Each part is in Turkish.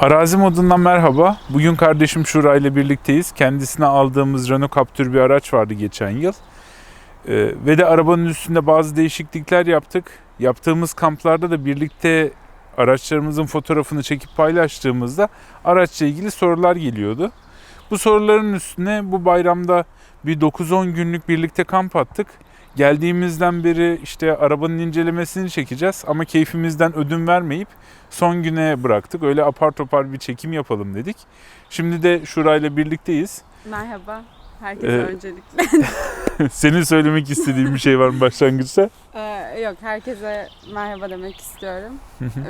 Arazi modundan merhaba. Bugün kardeşim Şura ile birlikteyiz. Kendisine aldığımız Renault Captur bir araç vardı geçen yıl. Ee, ve de arabanın üstünde bazı değişiklikler yaptık. Yaptığımız kamplarda da birlikte araçlarımızın fotoğrafını çekip paylaştığımızda araçla ilgili sorular geliyordu. Bu soruların üstüne bu bayramda bir 9-10 günlük birlikte kamp attık. Geldiğimizden beri işte arabanın incelemesini çekeceğiz ama keyfimizden ödün vermeyip son güne bıraktık. Öyle apar topar bir çekim yapalım dedik. Şimdi de Şura ile birlikteyiz. Merhaba. Herkese Ee, öncelikle. Senin söylemek istediğin bir şey var mı başlangıçta? Ee, yok, herkese merhaba demek istiyorum.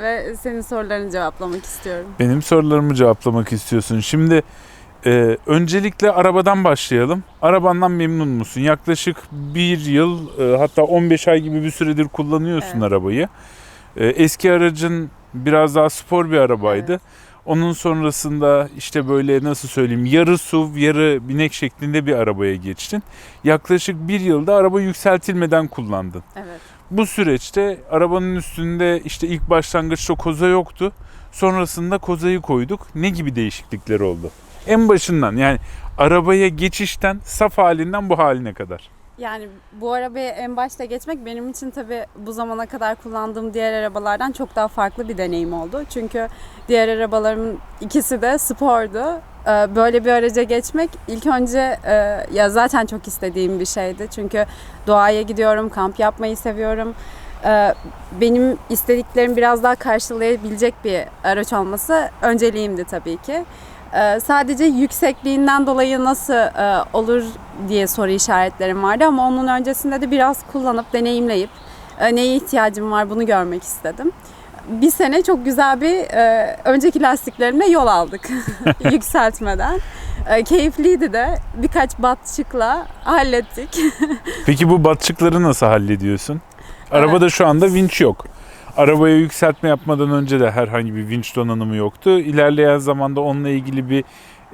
Ve senin sorularını cevaplamak istiyorum. Benim sorularımı cevaplamak istiyorsun. Şimdi e, öncelikle arabadan başlayalım. Arabandan memnun musun? Yaklaşık bir yıl e, hatta 15 ay gibi bir süredir kullanıyorsun Evet. arabayı. E, eski aracın biraz daha spor bir arabaydı. Evet. Onun sonrasında işte böyle nasıl söyleyeyim yarı SUV yarı binek şeklinde bir arabaya geçtin. Yaklaşık bir yılda araba yükseltilmeden kullandın. Evet. Bu süreçte arabanın üstünde işte ilk başlangıçta koza yoktu. Sonrasında kozayı koyduk. Ne gibi değişiklikler oldu? En başından yani arabaya geçişten saf halinden bu haline kadar. Yani bu arabaya en başta geçmek benim için tabii bu zamana kadar kullandığım diğer arabalardan çok daha farklı bir deneyim oldu. Çünkü diğer arabalarımın ikisi de spordu. Ee, Böyle bir araca geçmek ilk önce e, ya zaten çok istediğim bir şeydi. Çünkü doğaya gidiyorum, kamp yapmayı seviyorum. Ee, Benim istediklerimi biraz daha karşılayabilecek bir araç olması önceliğimdi tabii ki. Ee, Sadece yüksekliğinden dolayı nasıl e, olur diye soru işaretlerim vardı ama onun öncesinde de biraz kullanıp deneyimleyip e, neye ihtiyacım var bunu görmek istedim. Bir sene çok güzel bir e, önceki lastiklerimle yol aldık yükseltmeden. E, keyifliydi de birkaç batçıkla hallettik. Peki bu batçıkları nasıl hallediyorsun? Arabada şu anda vinç yok. Arabaya yükseltme yapmadan önce de herhangi bir vinç donanımı yoktu. İlerleyen zamanda onunla ilgili bir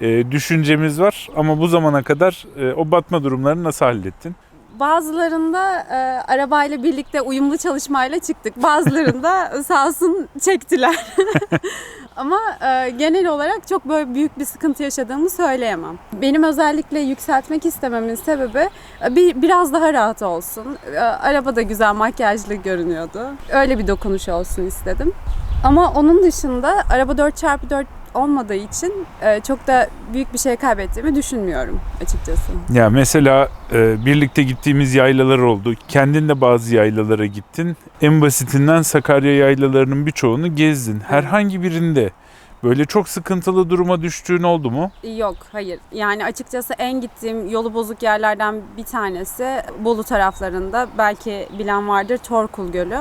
e, düşüncemiz var ama bu zamana kadar e, o batma durumlarını nasıl hallettin? Bazılarında e, arabayla birlikte uyumlu çalışmayla çıktık. Bazılarında sağ olsun çektiler. Ama e, genel olarak çok böyle büyük bir sıkıntı yaşadığımı söyleyemem. Benim özellikle yükseltmek istememin sebebi e, bir biraz daha rahat olsun. E, araba da güzel makyajlı görünüyordu. Öyle bir dokunuş olsun istedim. Ama onun dışında araba 4x4 olmadığı için e, çok da büyük bir şey kaybettiğimi düşünmüyorum açıkçası. Ya mesela e, birlikte gittiğimiz yaylalar oldu. Kendin de bazı yaylalara gittin. En basitinden Sakarya yaylalarının birçoğunu gezdin. Herhangi birinde böyle çok sıkıntılı duruma düştüğün oldu mu? Yok hayır. Yani açıkçası en gittiğim yolu bozuk yerlerden bir tanesi Bolu taraflarında belki bilen vardır Torkul Gölü.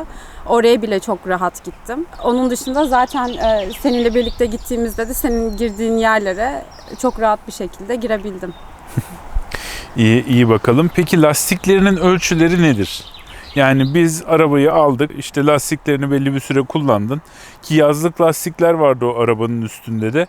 Oraya bile çok rahat gittim. Onun dışında zaten e, seninle birlikte gittiğimizde de senin girdiğin yerlere çok rahat bir şekilde girebildim. İyi, iyi bakalım. Peki lastiklerinin ölçüleri nedir? Yani biz arabayı aldık, işte lastiklerini belli bir süre kullandın. Ki yazlık lastikler vardı o arabanın üstünde de.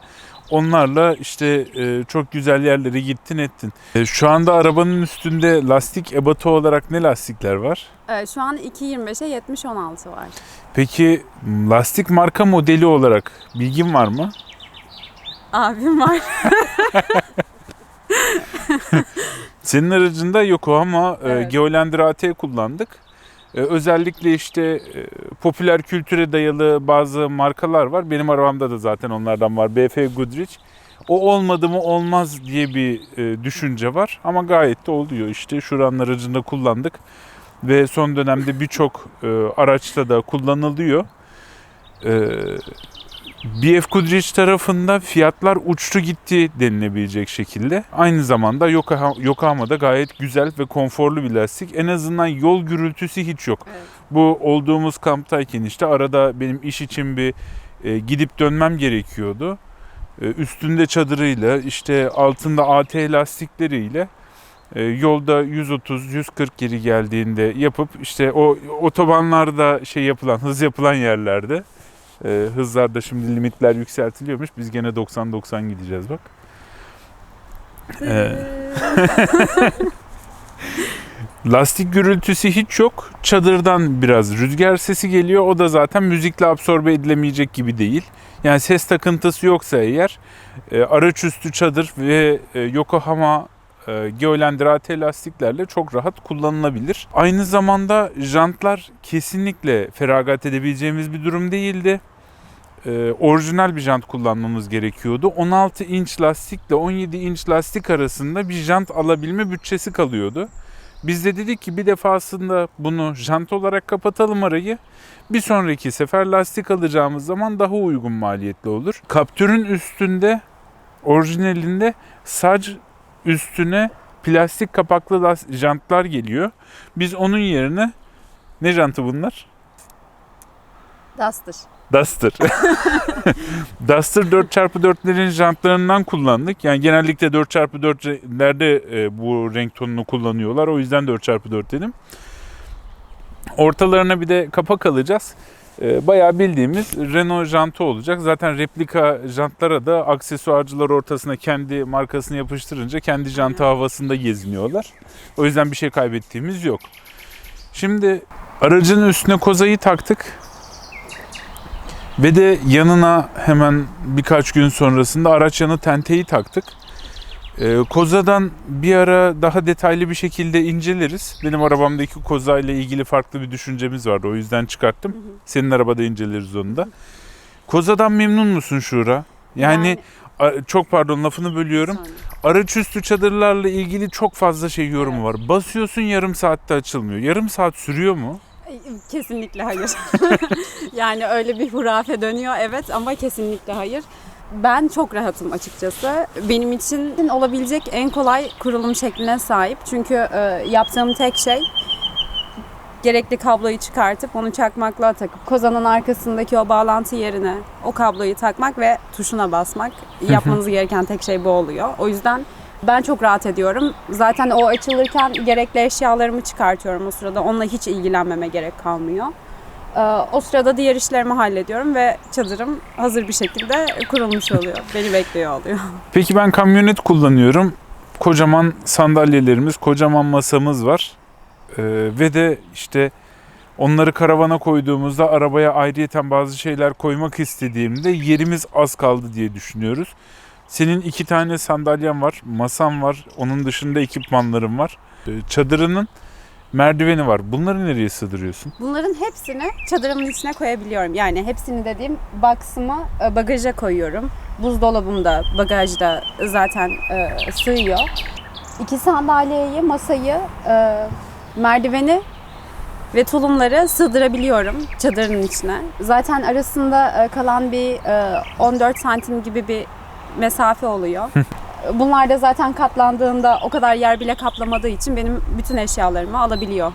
Onlarla işte e, çok güzel yerlere gittin ettin. E, Şu anda arabanın üstünde lastik ebatı olarak ne lastikler var? E, şu an 2.25'e 70-16 var. Peki lastik marka modeli olarak bilgin var mı? Abim var. Senin aracında Yokohama e, Evet. Geolandar AT kullandık. E, özellikle işte e, popüler kültüre dayalı bazı markalar var. Benim arabamda da zaten onlardan var. BF Goodrich. O olmadı mı olmaz diye bir e, düşünce var. Ama gayet de oluyor. İşte şuranın aracında kullandık. Ve son dönemde birçok e, araçta da kullanılıyor. BF Goodrich tarafında fiyatlar uçtu gitti denilebilecek şekilde. Aynı zamanda Yokohama- Yokohama'da gayet güzel ve konforlu bir lastik. En azından yol gürültüsü hiç yok. Evet. Bu olduğumuz kamptayken işte arada benim iş için bir e, gidip dönmem gerekiyordu. E, üstünde çadırıyla işte altında AT lastikleriyle e, yolda 130-140 geri geldiğinde yapıp işte o otobanlarda şey yapılan hız yapılan yerlerde e, hızlarda şimdi limitler yükseltiliyormuş. Biz gene 90-90 gideceğiz bak. Ee, Lastik gürültüsü hiç yok. Çadırdan biraz rüzgar sesi geliyor. O da zaten müzikle absorbe edilemeyecek gibi değil. Yani ses takıntısı yoksa eğer e, araç üstü çadır ve e, Yokohama e, Geolandar AT lastiklerle çok rahat kullanılabilir. Aynı zamanda jantlar kesinlikle feragat edebileceğimiz bir durum değildi. E, orijinal bir jant kullanmamız gerekiyordu. 16 inç lastikle 17 inç lastik arasında bir jant alabilme bütçesi kalıyordu. Biz de dedik ki bir defasında bunu jant olarak kapatalım arayı. Bir sonraki sefer lastik alacağımız zaman daha uygun maliyetli olur. Kaptürün üstünde orijinalinde sac üstüne plastik kapaklı jantlar geliyor. Biz onun yerine ne jantı bunlar? Duster. Duster. Duster 4x4'lerin jantlarından kullandık. Yani genellikle 4x4'lerde e, bu renk tonunu kullanıyorlar. O yüzden 4x4 dedim. Ortalarına bir de kapak alacağız. E, Bayağı bildiğimiz Renault jantı olacak. Zaten replika jantlara da aksesuarcılar ortasına kendi markasını yapıştırınca kendi jantı havasında geziniyorlar. O yüzden bir şey kaybettiğimiz yok. Şimdi aracın üstüne kozayı taktık. Ve de yanına hemen birkaç gün sonrasında araç yanı tenteyi taktık. Ee, kozadan bir ara daha detaylı bir şekilde inceleriz. Benim arabamdaki koza ile ilgili farklı bir düşüncemiz vardı. O yüzden çıkarttım. Senin arabada inceleriz onu da. Kozadan memnun musun Şura? Yani, a- çok pardon lafını bölüyorum. sonra. Araç üstü çadırlarla ilgili çok fazla şey yorumu var. Basıyorsun yarım saatte açılmıyor. Yarım saat sürüyor mu? Kesinlikle hayır. yani öyle bir hurafe dönüyor evet ama kesinlikle hayır. Ben çok rahatım açıkçası. Benim için olabilecek en kolay kurulum şekline sahip. Çünkü e, yaptığım tek şey gerekli kabloyu çıkartıp onu çakmakla takıp kozanın arkasındaki o bağlantı yerine o kabloyu takmak ve tuşuna basmak. Yapmanız gereken tek şey bu oluyor. O yüzden ben çok rahat ediyorum. Zaten o açılırken gerekli eşyalarımı çıkartıyorum o sırada. Onunla hiç ilgilenmeme gerek kalmıyor. Ee, O sırada diğer işlerimi hallediyorum ve çadırım hazır bir şekilde kurulmuş oluyor. Beni bekliyor oluyor. Peki ben kamyonet kullanıyorum. Kocaman sandalyelerimiz, kocaman masamız var. Ee, ve de işte onları karavana koyduğumuzda arabaya ayrıyeten bazı şeyler koymak istediğimde yerimiz az kaldı diye düşünüyoruz. Senin iki tane sandalyen var, masan var, onun dışında ekipmanlarım var. Ee, çadırının merdiveni var. Bunları nereye sığdırıyorsun? Bunların hepsini çadırımın içine koyabiliyorum. Yani hepsini dediğim box'ımı e, bagaja koyuyorum. Buzdolabımda, bagajda zaten e, sığıyor. İki sandalyeyi, masayı, e, merdiveni ve tulumları sığdırabiliyorum çadırın içine. Zaten arasında e, kalan bir e, 14 santim gibi bir mesafe oluyor. Bunlar da zaten katlandığında o kadar yer bile kaplamadığı için benim bütün eşyalarımı alabiliyor.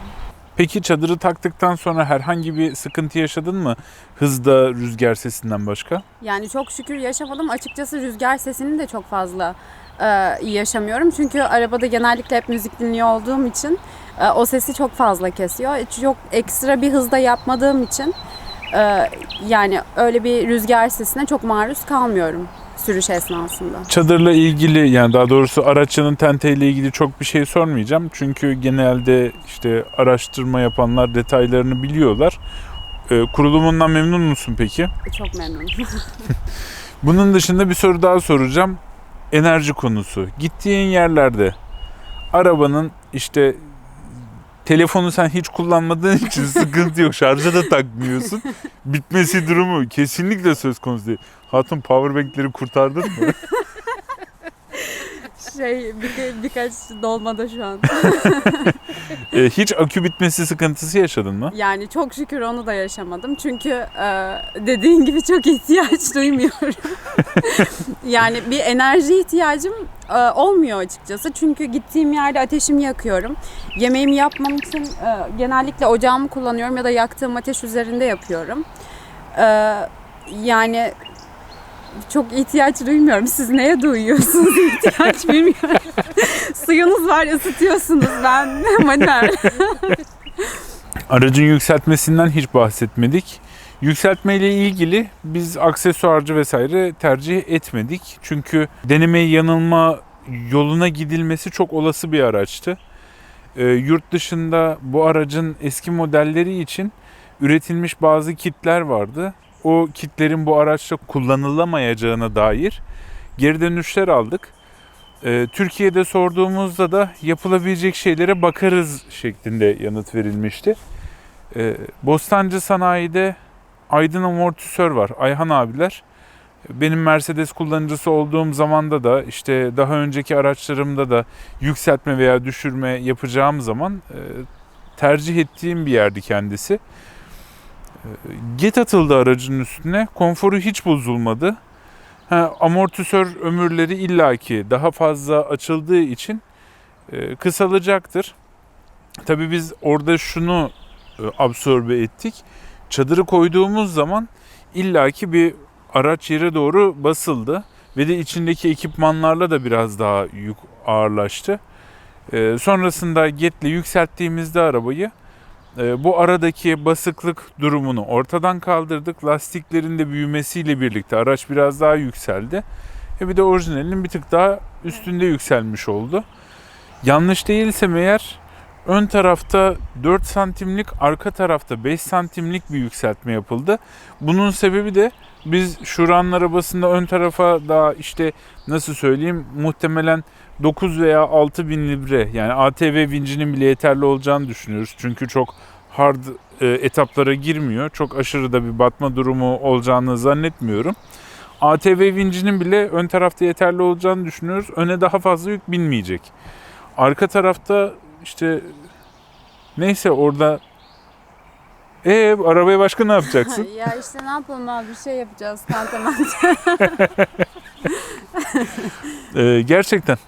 Peki çadırı taktıktan sonra herhangi bir sıkıntı yaşadın mı? Hızda, rüzgar sesinden başka? Yani çok şükür yaşamadım. Açıkçası rüzgar sesini de çok fazla e, yaşamıyorum. Çünkü arabada genellikle hep müzik dinliyor olduğum için e, o sesi çok fazla kesiyor. Çok ekstra bir hızda yapmadığım için e, yani öyle bir rüzgar sesine çok maruz kalmıyorum sürüş esnasında. Çadırla ilgili yani daha doğrusu araççının tenteyle ilgili çok bir şey sormayacağım. Çünkü genelde işte araştırma yapanlar detaylarını biliyorlar. Ee, kurulumundan memnun musun peki? Çok memnunum. Bunun dışında bir soru daha soracağım. Enerji konusu. Gittiğin yerlerde arabanın işte telefonu sen hiç kullanmadığın için sıkıntı yok. Şarja da takmıyorsun. Bitmesi durumu kesinlikle söz konusu değil. Hatun powerbankleri kurtardın mı? şey bir, birkaç dolmada şu an. Ee, hiç akü bitmesi sıkıntısı yaşadın mı? Yani çok şükür onu da yaşamadım. Çünkü e, dediğin gibi çok ihtiyaç duymuyorum. yani bir enerji ihtiyacım e, olmuyor açıkçası. Çünkü gittiğim yerde ateşimi yakıyorum. Yemeğimi yapmam için e, genellikle ocağımı kullanıyorum ya da yaktığım ateş üzerinde yapıyorum. E, yani çok ihtiyaç duymuyorum. Siz neye duyuyorsunuz ihtiyaç bilmiyorum. Suyunuz var ısıtıyorsunuz. Ben manuel. Aracın yükseltmesinden hiç bahsetmedik. Yükseltme ile ilgili biz aksesuarcı vesaire tercih etmedik. Çünkü deneme yanılma yoluna gidilmesi çok olası bir araçtı. e, yurt dışında bu aracın eski modelleri için üretilmiş bazı kitler vardı. O kitlerin bu araçta kullanılamayacağına dair geri dönüşler aldık. E, Türkiye'de sorduğumuzda da yapılabilecek şeylere bakarız şeklinde yanıt verilmişti. E, Bostancı Sanayi'de Aydın Amortisör var. Ayhan abiler. Benim Mercedes kullanıcısı olduğum zamanda da işte daha önceki araçlarımda da yükseltme veya düşürme yapacağım zaman e, tercih ettiğim bir yerdi kendisi. E, Get atıldı aracın üstüne. Konforu hiç bozulmadı. Ha, amortisör ömürleri illaki daha fazla açıldığı için e, kısalacaktır. Tabii biz orada şunu e, absorbe ettik. Çadırı koyduğumuz zaman illaki bir araç yere doğru basıldı ve de içindeki ekipmanlarla da biraz daha yük ağırlaştı. Ee, sonrasında Get'le yükselttiğimizde arabayı e, bu aradaki basıklık durumunu ortadan kaldırdık. Lastiklerin de büyümesiyle birlikte araç biraz daha yükseldi. E bir de orijinalinin bir tık daha üstünde yükselmiş oldu. Yanlış değilsem eğer ön tarafta 4 santimlik, arka tarafta 5 santimlik bir yükseltme yapıldı. Bunun sebebi de biz Şuran'ın arabasında ön tarafa daha işte nasıl söyleyeyim muhtemelen 9 veya 6 bin libre yani ATV vincinin bile yeterli olacağını düşünüyoruz. Çünkü çok hard e, etaplara girmiyor. Çok aşırı da bir batma durumu olacağını zannetmiyorum. ATV vincinin bile ön tarafta yeterli olacağını düşünüyoruz. Öne daha fazla yük binmeyecek. Arka tarafta işte neyse orada e arabaya başka ne yapacaksın? ya işte ne yapalım abi bir şey yapacağız tantaman. Ee, gerçekten.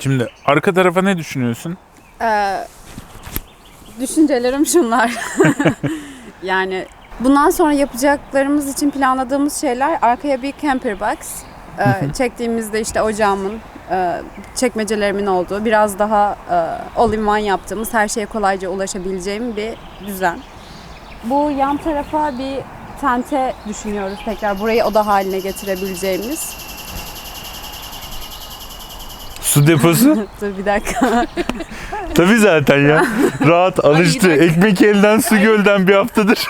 Şimdi arka tarafa ne düşünüyorsun? Ee, düşüncelerim şunlar. yani bundan sonra yapacaklarımız için planladığımız şeyler arkaya bir camper box. Ee, çektiğimizde işte ocağımın, e, çekmecelerimin olduğu, biraz daha e, all in one yaptığımız, her şeye kolayca ulaşabileceğim bir düzen. Bu yan tarafa bir tente düşünüyoruz tekrar. Burayı oda haline getirebileceğimiz. Su deposu? Dur bir dakika. Tabii zaten ya. Rahat alıştı. Ekmek elden su gölden bir haftadır.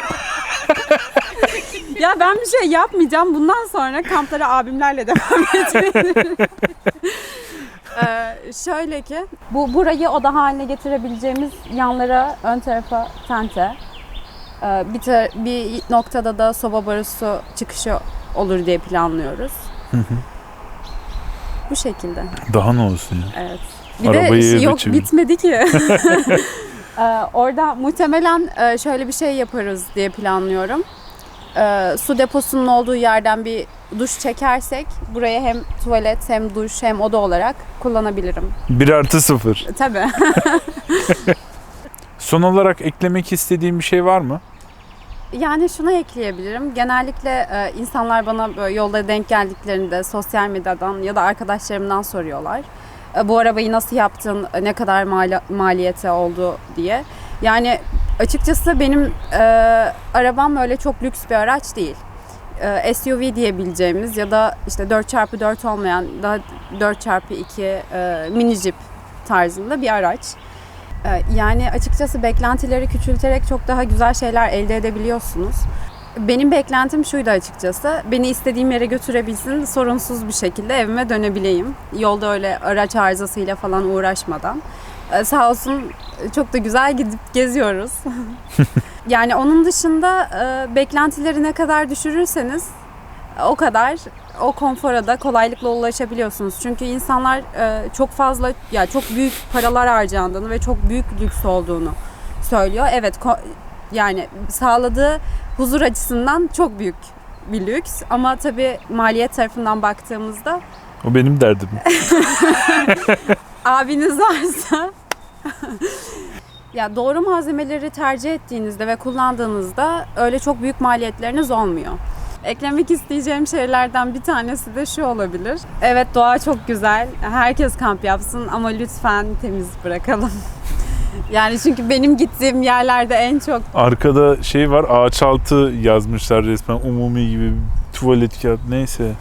Ya ben bir şey yapmayacağım. Bundan sonra kamplara abimlerle devam edeceğim. ee, şöyle ki bu burayı oda haline getirebileceğimiz yanlara ön tarafa tente. Ee, bir, ta- bir noktada da soba borusu çıkışı olur diye planlıyoruz. Bu şekilde. Daha ne olsun ya? Evet. Bir Arabayı de yok çevir. bitmedi ki. Ee, orada muhtemelen e, şöyle bir şey yaparız diye planlıyorum. Ee, su deposunun olduğu yerden bir duş çekersek buraya hem tuvalet hem duş hem oda olarak kullanabilirim. 1 artı 0. Tabii. Son olarak eklemek istediğim bir şey var mı? Yani şunu ekleyebilirim. Genellikle e, insanlar bana böyle yolda denk geldiklerinde sosyal medyadan ya da arkadaşlarımdan soruyorlar. E, bu arabayı nasıl yaptın, e, ne kadar mali- maliyeti oldu diye. Yani açıkçası benim e, arabam öyle çok lüks bir araç değil. E, SUV diyebileceğimiz ya da işte 4x4 olmayan daha 4x2 e, mini jeep tarzında bir araç. Ee, Yani açıkçası beklentileri küçülterek çok daha güzel şeyler elde edebiliyorsunuz. Benim beklentim şuydu açıkçası. Beni istediğim yere götürebilsin, sorunsuz bir şekilde evime dönebileyim. Yolda öyle araç arızasıyla falan uğraşmadan. Ee, Sağ olsun çok da güzel gidip geziyoruz. yani onun dışında e, beklentileri ne kadar düşürürseniz o kadar o konfora da kolaylıkla ulaşabiliyorsunuz. Çünkü insanlar e, çok fazla ya çok büyük paralar harcandığını ve çok büyük lüks olduğunu söylüyor. Evet yani sağladığı huzur açısından çok büyük bir lüks ama tabii maliyet tarafından baktığımızda O benim derdim. abiniz varsa ya doğru malzemeleri tercih ettiğinizde ve kullandığınızda öyle çok büyük maliyetleriniz olmuyor. Eklemek isteyeceğim şeylerden bir tanesi de şu olabilir. Evet doğa çok güzel. Herkes kamp yapsın ama lütfen temiz bırakalım. Yani çünkü benim gittiğim yerlerde en çok Arkada şey var ağaç altı yazmışlar resmen umumi gibi tuvalet kağıt neyse.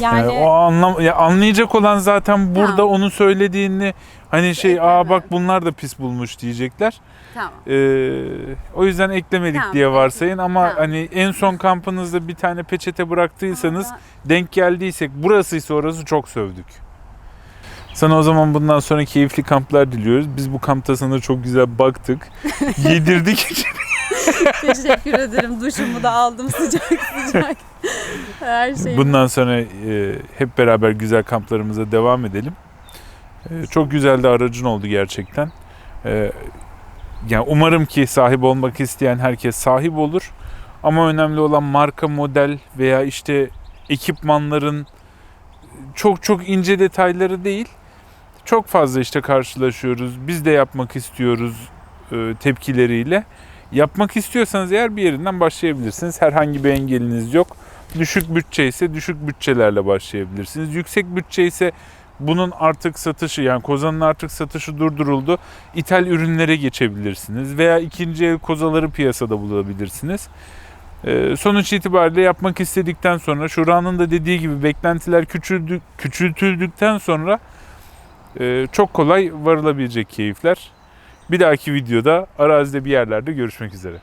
Yani, Yani o anlam ya anlayacak olan zaten burada Tamam. onun söylediğini hani şey aa bak bunlar da pis bulmuş diyecekler. Tamam. Ee, o yüzden eklemedik Tamam, diye varsayın ama Tamam. hani en son kampınızda bir tane peçete bıraktıysanız Ama denk geldiysek burasıysa orası çok sövdük. Sana o zaman bundan sonra keyifli kamplar diliyoruz. Biz bu kampta sana çok güzel baktık. Yedirdik. Teşekkür ederim. Duşumu da aldım sıcak sıcak. Her şey. Bundan sonra e, hep beraber güzel kamplarımıza devam edelim. E, çok güzel de aracın oldu gerçekten. E, yani umarım ki sahip olmak isteyen herkes sahip olur. Ama önemli olan marka, model veya işte ekipmanların çok çok ince detayları değil. Çok fazla işte karşılaşıyoruz. Biz de yapmak istiyoruz e, tepkileriyle. Yapmak istiyorsanız eğer bir yerinden başlayabilirsiniz. Herhangi bir engeliniz yok. Düşük bütçe ise düşük bütçelerle başlayabilirsiniz. Yüksek bütçe ise bunun artık satışı yani kozanın artık satışı durduruldu. İthal ürünlere geçebilirsiniz veya ikinci el kozaları piyasada bulabilirsiniz. Ee, sonuç itibariyle yapmak istedikten sonra Şura'nın da dediği gibi beklentiler küçüldü, küçültüldükten sonra e, çok kolay varılabilecek keyifler. Bir dahaki videoda arazide bir yerlerde görüşmek üzere.